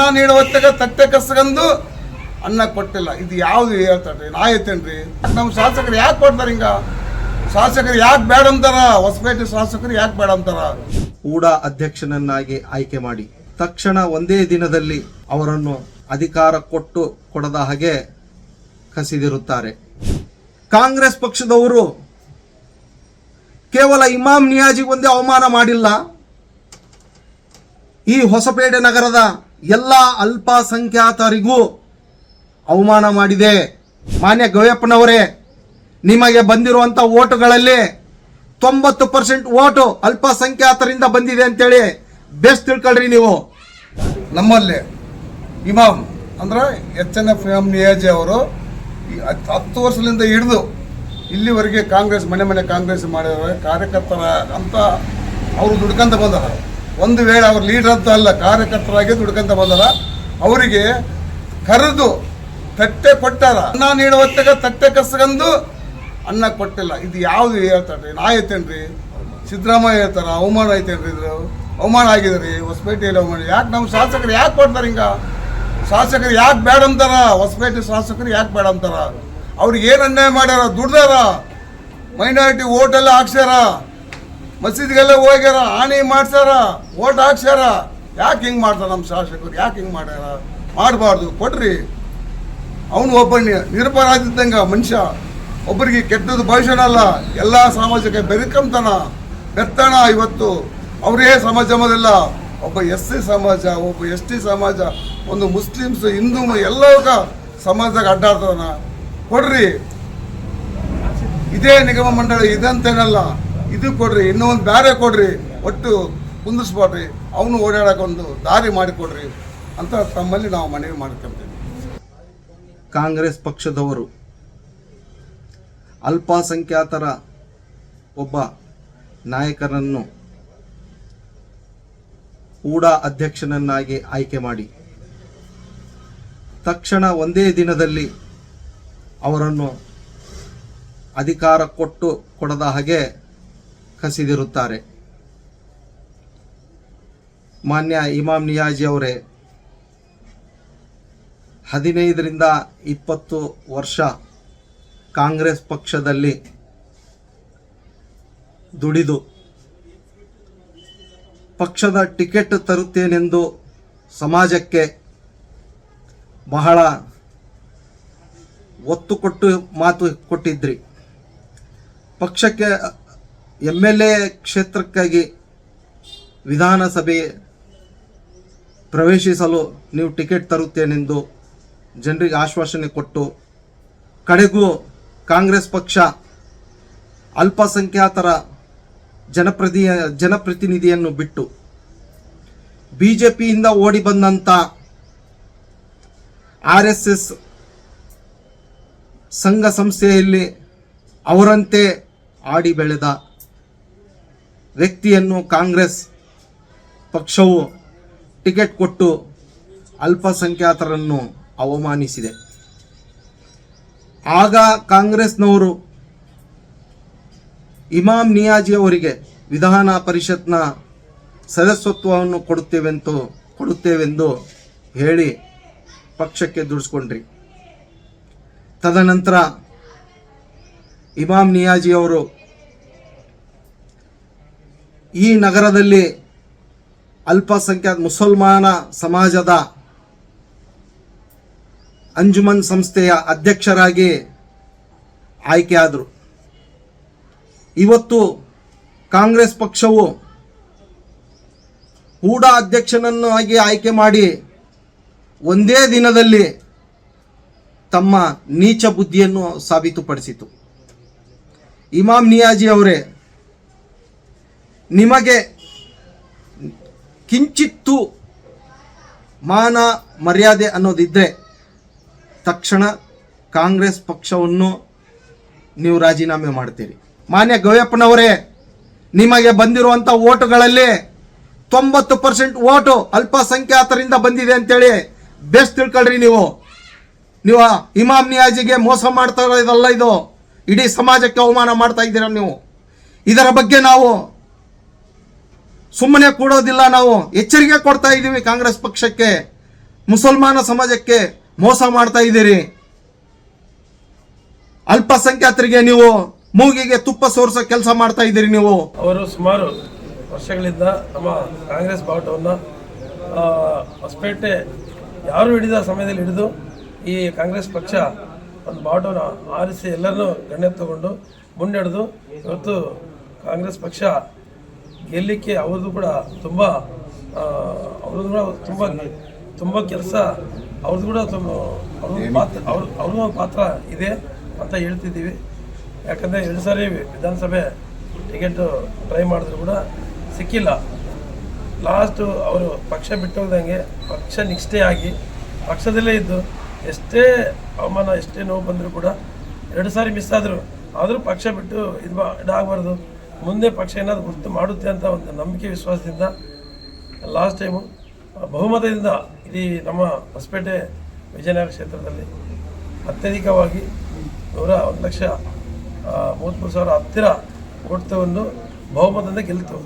ಅನ್ನ ನೀಡುವ ಹೊತ್ತಿಗೆ ತಟ್ಟೆ ಕಸ್ಕೊಂಡು ಅನ್ನ ಕೊಟ್ಟಿಲ್ಲ. ಇದು ಯಾವುದು ಹೇಳ್ತಾರೆ? ನಾ ಐತೇನ್ರಿ ನಮ್ಮ ಶಾಸಕರು ಯಾಕೆ ಕೊಡ್ತಾರೆ ಹಿಂಗ? ಶಾಸಕರು ಯಾಕೆ ಬೇಡ ಅಂತಾರ? ಹೊಸಪೇಟೆ ಶಾಸಕರು ಯಾಕೆ ಬೇಡ ಅಂತಾರ? ಕೂಡ ಅಧ್ಯಕ್ಷನನ್ನಾಗಿ ಆಯ್ಕೆ ಮಾಡಿ ತಕ್ಷಣ ಒಂದೇ ದಿನದಲ್ಲಿ ಅವರನ್ನು ಅಧಿಕಾರ ಕೊಟ್ಟು ಕೊಡದ ಹಾಗೆ ಕಸಿದಿರುತ್ತಾರೆ. ಕಾಂಗ್ರೆಸ್ ಪಕ್ಷದವರು ಕೇವಲ ಇಮಾಮ್ ನಿಯಾಜಿ ಒಂದೇ ಅವಮಾನ ಮಾಡಿಲ್ಲ. ಈ ಹೊಸಪೇಟೆ ನಗರದ ಎಲ್ಲ ಅಲ್ಪಸಂಖ್ಯಾತರಿಗೂ ಅವಮಾನ ಮಾಡಿದೆ. ಮಾನ್ಯ ಗವ್ಯಪ್ಪನವರೇ ನಿಮಗೆ ಬಂದಿರುವಂಥ ಓಟುಗಳಲ್ಲಿ ತೊಂಬತ್ತು ಪರ್ಸೆಂಟ್ ಓಟು ಅಲ್ಪಸಂಖ್ಯಾತರಿಂದ ಬಂದಿದೆ ಅಂತೇಳಿ ಬೆಸ್ಟ್ ತಿಳ್ಕೊಳ್ರಿ ನೀವು. ನಮ್ಮಲ್ಲಿ ಇಮಾಮ್ ಅಂದ್ರೆ H N F M Niazi ಅವರು ಹತ್ತು ವರ್ಷದಿಂದ ಹಿಡಿದು ಇಲ್ಲಿವರೆಗೆ ಕಾಂಗ್ರೆಸ್ ಮನೆ ಮನೆ ಕಾಂಗ್ರೆಸ್ ಮಾಡಿದ್ದಾರೆ. ಕಾರ್ಯಕರ್ತರ ಅಂತ ಅವರು ದುಡ್ಕಂತ ಬಂದಾರ ಒಂದು ವೇಳೆ ಅವ್ರು ಲೀಡರ್ ಅಂತ ಅಲ್ಲ, ಕಾರ್ಯಕರ್ತರಾಗಿ ದುಡ್ಕಂತ ಬಂದಾರ ಅವರಿಗೆ ಕರೆದು ತಟ್ಟೆ ಕೊಟ್ಟಾರ. ಅನ್ನ ನೀಡುವ ಹೊತ್ತಿಗೆ ತಟ್ಟೆ ಕಸ್ಕೊಂಡು ಅನ್ನ ಕೊಟ್ಟಿಲ್ಲ. ಇದು ಯಾವುದು ಹೇಳ್ತಾರೆ ನಾ ಐತೇನ್ರಿ ಸಿದ್ದರಾಮಯ್ಯ ಹೇಳ್ತಾರ, ಅವಮಾನ ಐತೇನ್ರಿ ಇದ್ರು ಅವಮಾನ ಆಗಿದ್ರಿ, ಹೊಸಪೇಟೆಯಲ್ಲಿ ಅವಮಾನ. ಯಾಕೆ ನಮ್ಮ ಶಾಸಕರು ಯಾಕೆ ಕೊಡ್ತಾರೆ ಹಿಂಗ? ಶಾಸಕರು ಯಾಕೆ ಬೇಡ ಅಂತಾರ? ಹೊಸಪೇಟೆ ಶಾಸಕರು ಯಾಕೆ ಬೇಡ ಅಂತಾರ? ಅವ್ರಿಗೆ ಏನು ಅನ್ಯಾಯ ಮಾಡ್ಯಾರ? ದುಡ್ದಾರ? ಮೈನಾರಿಟಿ ಓಟ್ ಎಲ್ಲ ಹಾಕ್ಸ್ಯಾರ? ಮಸೀದಿಗೆಲ್ಲ ಹೋಗ್ಯಾರ ಹಾನಿ ಮಾಡ್ಸ್ಯಾರ, ಓಟ್ ಹಾಕ್ಸ್ಯಾರ. ಯಾಕೆ ಹಿಂಗೆ ಮಾಡ್ತಾರ ನಮ್ಮ ಶಾಸಕರು? ಯಾಕೆ ಹಿಂಗೆ ಮಾಡ್ಯಾರ? ಮಾಡಬಾರ್ದು, ಕೊಡ್ರಿ. ಅವನು ಒಬ್ಬ ನಿರಪರಾಧಿದ್ದಂಗ ಮನುಷ್ಯ. ಒಬ್ಬರಿಗೆ ಕೆಟ್ಟದ್ದು ಭಾಷಣ ಅಲ್ಲ, ಎಲ್ಲ ಸಮಾಜಕ್ಕೆ ಬೆರಕಂತನ ಬೆತ್ತಣ ಇವತ್ತು. ಅವರೇ ಸಮಾಜ ಮೊದಲ. ಒಬ್ಬ ಎಸ್ ಸಿ ಸಮಾಜ, ಒಬ್ಬ ಎಸ್ ಟಿ ಸಮಾಜ, ಒಂದು ಮುಸ್ಲಿಮ್ಸ್, ಹಿಂದೂ, ಎಲ್ಲ ಸಮಾಜದಾಗ ಅಡ್ಡಾಡ್ತವನ ಕೊಡ್ರಿ. ಇದೇ ನಿಗಮ ಮಂಡಳಿ, ಇದಂತೇನಲ್ಲ. ಇದು ಕೊಡ್ರಿ ಇನ್ನೊಂದು ಬೇರೆ ಕೊಡ್ರಿ, ಒಟ್ಟು ಕುಂದಿಸ್ಬೇಡ್ರಿ ಅವನು ಓಡಾಡಕ್ಕೆ ಒಂದು ದಾರಿ ಮಾಡಿಕೊಡ್ರಿ ಅಂತ ತಮ್ಮಲ್ಲಿ ನಾವು ಮನವಿ ಮಾಡ್ಕೊಂತೀವಿ. ಕಾಂಗ್ರೆಸ್ ಪಕ್ಷದವರು ಅಲ್ಪಸಂಖ್ಯಾತರ ಒಬ್ಬ ನಾಯಕರನ್ನು ಕೂಡ ಅಧ್ಯಕ್ಷನನ್ನಾಗಿ ಆಯ್ಕೆ ಮಾಡಿ. ತಕ್ಷಣ ಒಂದೇ ದಿನದಲ್ಲಿ ಅವರನ್ನು ಅಧಿಕಾರ ಕೊಟ್ಟು ಕೊಡದ ಹಾಗೆ ಕಸಿದಿರುತ್ತಾರೆ. ಮಾನ್ಯ ಇಮಾಮ್ ನಿಯಾಜಿ ಅವರೇ, ಹದಿನೈದರಿಂದ ಇಪ್ಪತ್ತು ವರ್ಷ ಕಾಂಗ್ರೆಸ್ ಪಕ್ಷದಲ್ಲಿ ದುಡಿದು ಪಕ್ಷದ ಟಿಕೆಟ್ ತರುತ್ತೇನೆಂದು ಸಮಾಜಕ್ಕೆ ಬಹಳ ಒತ್ತು ಕೊಟ್ಟು ಮಾತು ಕೊಟ್ಟಿದ್ರಿ. ಪಕ್ಷಕ್ಕೆ ಎಂ ಎಲ್ ಎ ಕ್ಷೇತ್ರಕ್ಕಾಗಿ ವಿಧಾನಸಭೆ ಪ್ರವೇಶಿಸಲು ನೀವು ಟಿಕೆಟ್ ತರುತ್ತೇನೆಂದು ಜನರಿಗೆ ಆಶ್ವಾಸನೆ ಕೊಟ್ಟು, ಕಡೆಗೂ ಕಾಂಗ್ರೆಸ್ ಪಕ್ಷ ಅಲ್ಪಸಂಖ್ಯಾತರ ಜನಪ್ರತಿ ಜನಪ್ರತಿನಿಧಿಯನ್ನು ಬಿಟ್ಟು ಬಿ ಜೆ ಪಿಯಿಂದ ಓಡಿ ಬಂದಂಥ ಆರ್ ಎಸ್ ಎಸ್ ಸಂಘ ಸಂಸ್ಥೆಯಲ್ಲಿ ಅವರಂತೆ ಆಡಿ ಬೆಳೆದ ವ್ಯಕ್ತಿಯನ್ನು ಕಾಂಗ್ರೆಸ್ ಪಕ್ಷವು ಟಿಕೆಟ್ ಕೊಟ್ಟು ಅಲ್ಪಸಂಖ್ಯಾತರನ್ನು ಅವಮಾನಿಸಿದೆ. ಆಗ ಕಾಂಗ್ರೆಸ್ನವರು ಇಮಾಮ್ ನಿಯಾಜಿ ಅವರಿಗೆ ವಿಧಾನ ಪರಿಷತ್ನ ಸದಸ್ಯತ್ವವನ್ನು ಕೊಡುತ್ತೇವೆಂತು, ಕೊಡುತ್ತೇವೆಂದು ಹೇಳಿ ಪಕ್ಷಕ್ಕೆ ದುಡಿಸ್ಕೊಂಡ್ರಿ. ತದನಂತರ ಇಮಾಮ್ ನಿಯಾಜಿ ಅವರು ಈ ನಗರದಲ್ಲಿ ಅಲ್ಪಸಂಖ್ಯಾತ ಮುಸಲ್ಮಾನ ಸಮಾಜದ ಅಂಜುಮನ್ ಸಂಸ್ಥೆಯ ಅಧ್ಯಕ್ಷರಾಗಿ ಆಯ್ಕೆಯಾದರು ಇವತ್ತು ಕಾಂಗ್ರೆಸ್ ಪಕ್ಷವು ಕೂಡ ಅಧ್ಯಕ್ಷನನ್ನು ಆಗಿ ಆಯ್ಕೆ ಮಾಡಿ ಒಂದೇ ದಿನದಲ್ಲಿ ತಮ್ಮ ನೀಚ ಬುದ್ಧಿಯನ್ನು ಸಾಬೀತುಪಡಿಸಿತು ಇಮಾಮ್ ನಿಯಾಜಿ ಅವರೇ ನಿಮಗೆ ಕಿಂಚಿತ್ತು ಮಾನ ಮರ್ಯಾದೆ ಅನ್ನೋದಿದ್ದರೆ ತಕ್ಷಣ ಕಾಂಗ್ರೆಸ್ ಪಕ್ಷವನ್ನು ನೀವು ರಾಜೀನಾಮೆ ಮಾಡ್ತೀರಿ. ಮಾನ್ಯ ಗವ್ಯಪ್ಪನವರೇ ನಿಮಗೆ ಬಂದಿರುವಂಥ ಓಟುಗಳಲ್ಲಿ ತೊಂಬತ್ತು ಪರ್ಸೆಂಟ್ ಓಟು ಅಲ್ಪಸಂಖ್ಯಾತರಿಂದ ಬಂದಿದೆ ಅಂತೇಳಿ ಬೆಸ್ಟ್ ತಿಳ್ಕೊಳ್ರಿ ನೀವು. ನೀವು ಇಮಾಮ್ ನಿಯಾಜಿಗೆ ಮೋಸ ಮಾಡ್ತಾ ಇರೋದಲ್ಲ ಇದು. ಇಡೀ ಸಮಾಜಕ್ಕೆ ಅವಮಾನ ಮಾಡ್ತಾ ಇದ್ದೀರ ನೀವು. ಇದರ ಬಗ್ಗೆ ನಾವು ಸುಮ್ಮನೆ ಕೂಡೋದಿಲ್ಲ ನಾವು. ಎಚ್ಚರಿಕೆ ಕೊಡ್ತಾ ಇದ್ದೀವಿ ಕಾಂಗ್ರೆಸ್ ಪಕ್ಷಕ್ಕೆ. ಮುಸಲ್ಮಾನ ಸಮಾಜಕ್ಕೆ ಮೋಸ ಮಾಡ್ತಾ ಇದ್ದೀರಿ. ಅಲ್ಪಸಂಖ್ಯಾತರಿಗೆ ನೀವು ಮೂಗಿಗೆ ತುಪ್ಪ ಸೋರಿಸೋ ಕೆಲಸ ಮಾಡ್ತಾ ಇದ್ದೀರಿ ನೀವು. ಅವರು ಸುಮಾರು ವರ್ಷಗಳಿಂದ ನಮ್ಮ ಕಾಂಗ್ರೆಸ್ ಬಾವುಟವನ್ನು ಹೊಸಪೇಟೆ ಯಾರು ಹಿಡಿದ ಸಮಯದಲ್ಲಿ ಹಿಡಿದು ಈ ಕಾಂಗ್ರೆಸ್ ಪಕ್ಷ ಒಂದು ಬಾವುಟವನ್ನು ಆರಿಸಿ ಎಲ್ಲರನ್ನೂ ಗಣ್ಯ ತಗೊಂಡು ಮುನ್ನಡೆದು ಇವತ್ತು ಕಾಂಗ್ರೆಸ್ ಪಕ್ಷ ಗೆಲ್ಲಲಿಕ್ಕೆ ಅವ್ರದ್ದು ಕೂಡ ತುಂಬ ಅವ್ರದ್ದು ಕೂಡ ತುಂಬ ತುಂಬ ಕೆಲಸ. ಅವ್ರದ್ದು ಕೂಡ ತುಂಬ ಅವ್ರ ಪಾತ್ರ ಅವ್ರ ಅವ್ರದ್ದು ಒಂದು ಪಾತ್ರ ಇದೆ ಅಂತ ಹೇಳ್ತಿದ್ದೀವಿ. ಯಾಕಂದರೆ ಎರಡು ಸಾರಿ ವಿಧಾನಸಭೆ ಟಿಕೆಟು ಟ್ರೈ ಮಾಡಿದ್ರು ಕೂಡ ಸಿಕ್ಕಿಲ್ಲ. ಲಾಸ್ಟು ಅವರು ಪಕ್ಷ ಬಿಟ್ಟೋಗ್ದಂಗೆ ಪಕ್ಷ ನಿಷ್ಠೆ ಆಗಿ ಪಕ್ಷದಲ್ಲೇ ಇದ್ದು ಎಷ್ಟೇ ಅವಮಾನ ಎಷ್ಟೇ ನೋವು ಬಂದರೂ ಕೂಡ ಎರಡು ಸಾರಿ ಮಿಸ್ ಆದರು ಆದರೂ ಪಕ್ಷ ಬಿಟ್ಟು ಇದು ಮಾ ಇದಾಗಬಾರ್ದು ಮುಂದೆ ಪಕ್ಷ ಏನಾದರೂ ಗುರುತು ಮಾಡುತ್ತೆ ಅಂತ ಒಂದು ನಂಬಿಕೆ ವಿಶ್ವಾಸದಿಂದ ಲಾಸ್ಟ್ ಟೈಮು ಬಹುಮತದಿಂದ ಇಡೀ ನಮ್ಮ ಹೊಸಪೇಟೆ ವಿಜಯನಗರ ಕ್ಷೇತ್ರದಲ್ಲಿ ಅತ್ಯಧಿಕವಾಗಿ ನೂರ ಒಂದು ಲಕ್ಷ ಮೂವತ್ತ್ಮೂರು ಸಾವಿರ ಹತ್ತಿರ ಓಟ್ ತಗೊಂಡು ಬಹುಮತದಿಂದ ಗೆಲ್ತು.